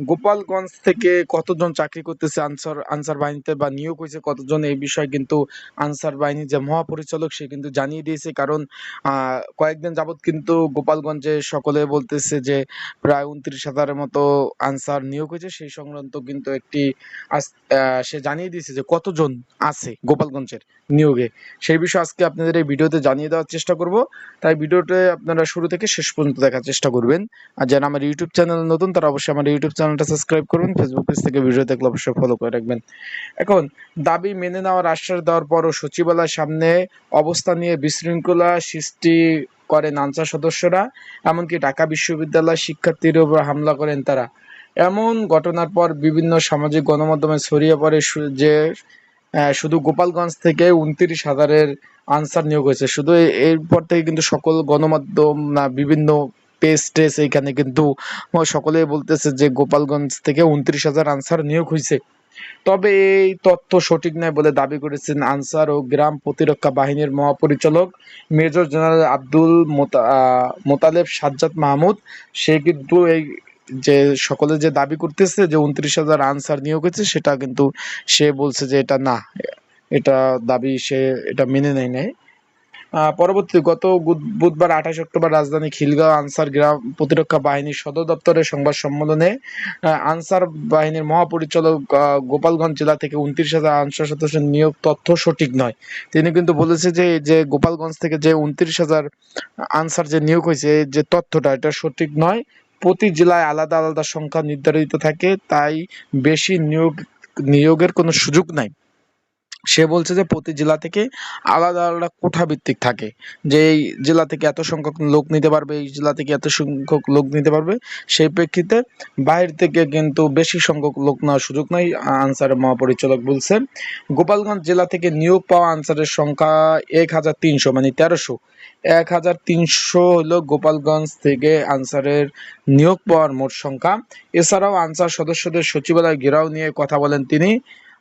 গোপালগঞ্জ থেকে কতজন চাকরি করতেছে আনসার আনসার বাহিনীতে বা নিয়োগ হয়েছে কতজন, এই বিষয়ে কিন্তু আনসার বাহিনীর যে মহাপরিচালক সে কিন্তু জানিয়ে দিয়েছে। কারণ কয়েকদিন যাবত কিন্তু গোপালগঞ্জে সকলে বলতেছে যে প্রায় উনত্রিশ হাজারের মতো আনসার নিয়োগ হয়েছে। সেই সংক্রান্ত কিন্তু একটি সে জানিয়ে দিয়েছে যে কতজন আছে গোপালগঞ্জের নিয়োগে। সেই বিষয়ে আজকে আপনাদের এই ভিডিওতে জানিয়ে দেওয়ার চেষ্টা করব। তাই ভিডিওটা আপনারা শুরু থেকে শেষ পর্যন্ত দেখার চেষ্টা করবেন। আর যারা আমার ইউটিউব চ্যানেল নতুন, তারা অবশ্যই আমার ইউটিউব চ্যানেলটা সাবস্ক্রাইব করবেন ফেসবুক পেজ থেকে ভিডিও দেখলে অবশ্যই ফলো করে রাখবেন। এখন, দাবি মেনে নেওয়ার আশ্বাস দেওয়ার পরও সচিবালয়ের সামনে অবস্থান নিয়ে বিশৃঙ্খলা সৃষ্টি করেন আনসার সদস্যরা, এমনকি ঢাকা বিশ্ববিদ্যালয় শিক্ষার্থীর উপর হামলা করেন তারা। এমন ঘটনার পর বিভিন্ন সামাজিক গণমাধ্যমে ছড়িয়ে পড়ে যে শুধু গোপালগঞ্জ থেকে উনত্রিশ হাজারের আনসার নিয়োগ হয়েছে। শুধু এরপর থেকে কিন্তু সকল গণমাধ্যম না, বিভিন্ন পেজ টেস এখানে কিন্তু সকলে বলতেছে যে গোপালগঞ্জ থেকে উনত্রিশ হাজার আনসার নিয়োগ হয়েছে তবে এই তথ্য সঠিক নয় বলে দাবি করেছেন আনসার ও গ্রাম প্রতিরক্ষা বাহিনীর মহাপরিচালক মেজর জেনারেল আব্দুল মোতা- মোতালেব সাজ্জাদ মাহমুদ। সে কিন্তু এই যে সকলে যে দাবি করতেছে যে উনত্রিশ হাজার আনসার নিয়োগ হয়েছে, সেটা কিন্তু সে বলছে যে এটা না, এটা দাবি সে, এটা মেনে নেয় নাই। পরবর্তী গত বুধ- বুধবার আঠাশ অক্টোবর রাজধানী খিলগাঁও আনসার গ্রাম প্রতিরক্ষা বাহিনীর সদর দপ্তরের সংবাদ সম্মেলনে আনসার বাহিনীর মহাপরিচালক গোপালগঞ্জ জেলা থেকে উনত্রিশ হাজার আনসার সদস্য নিয়োগ তথ্য সঠিক নয়। তিনি কিন্তু বলেছে যে যে গোপালগঞ্জ থেকে যে উনত্রিশ হাজার আনসার যে নিয়োগ হয়েছে, যে তথ্যটা, এটা সঠিক নয়। প্রতি জেলায় আলাদা আলাদা সংখ্যা নির্ধারিত থাকে, তাই বেশি নিয়োগ নিয়োগের কোনো সুযোগ নাই। সে বলছে যে প্রতি জেলা থেকে আলাদা আলাদা কোঠা ভিত্তিক থাকে। যে এই জেলা থেকে এত সংখ্যক লোক নিতে পারবে, এই জেলা থেকে এত সংখ্যক লোক নিতে পারবে, সেই প্রেক্ষিতে বাইরে থেকে কিন্তু বেশি সংখ্যক লোক নেওয়ার সুযোগ নাই আনসারের মহাপরিচালক বলছেন। গোপালগঞ্জ জেলা থেকে নিয়োগ পাওয়া আনসারের সংখ্যা এক হাজার তিনশো মানে তেরোশো। এক হাজার তিনশো হলো গোপালগঞ্জ থেকে আনসারের নিয়োগ পাওয়ার মোট সংখ্যা। এছাড়াও আনসার সদস্যদের সচিবালয় ঘেরাও নিয়ে কথা বলেন তিনি।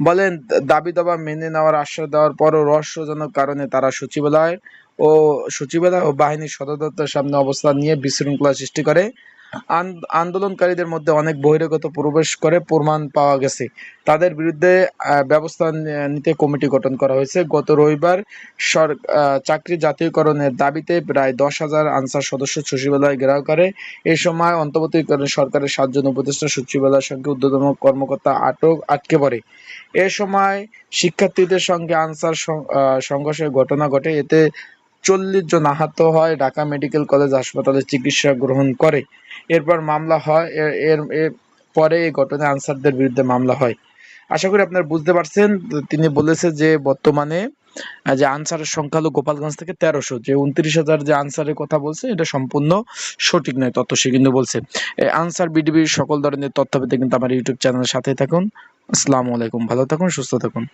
বলেন, দাবি দাবা মেনে নেওয়ার আশ্বাস দেওয়ার পরও রহস্যজনক কারণে তারা সচিবালয় ও সচিবালয় ও বাহিনীর সদর দপ্তরের সামনে অবস্থান নিয়ে বিশৃঙ্খলা সৃষ্টি করে। আন্দোলনকারীদের মধ্যে অনেক বহিরাগত প্রবেশ করে প্রমাণ পাওয়া গেছে। তাদের বিরুদ্ধে ব্যবস্থা নিতে কমিটি গঠন করা হয়েছে। গত রবিবার সর চাকরি জাতীয়করণের দাবিতে প্রায় দশ হাজার আনসার সদস্য সচিবালয় ঘেরাও করে। এ সময় অন্তর্বর্তীকালীন সরকারের সাতজন উপদেষ্টা সচিবালয়ের সঙ্গে ঊর্ধ্বতন কর্মকর্তা আটক, আটকে পড়ে। এ সময় শিক্ষার্থীদের সঙ্গে আনসার সংঘর্ষের ঘটনা ঘটে। এতে চল্লিশ জন আহত হয়, ঢাকা মেডিকেল কলেজ হাসপাতালে চিকিৎসা গ্রহণ করে। এরপর মামলা হয়, এর পরে এই ঘটনায় আনসারদের বিরুদ্ধে মামলা হয়। আশা করি আপনারা বুঝতে পারছেন, তিনি বলেছে যে বর্তমানে যে আনসারের সংখ্যা হলো গোপালগঞ্জ থেকে তেরোশো, যে উনত্রিশ হাজার যে আনসারের কথা বলছে, এটা সম্পূর্ণ সঠিক নয় তথ্য সে কিন্তু বলছে। আনসার বিডিবির সকল ধরনের তথ্য পেতে কিন্তু আমার ইউটিউব চ্যানেলের সাথে থাকুন। আসসালামু আলাইকুম, ভালো থাকুন, সুস্থ থাকুন।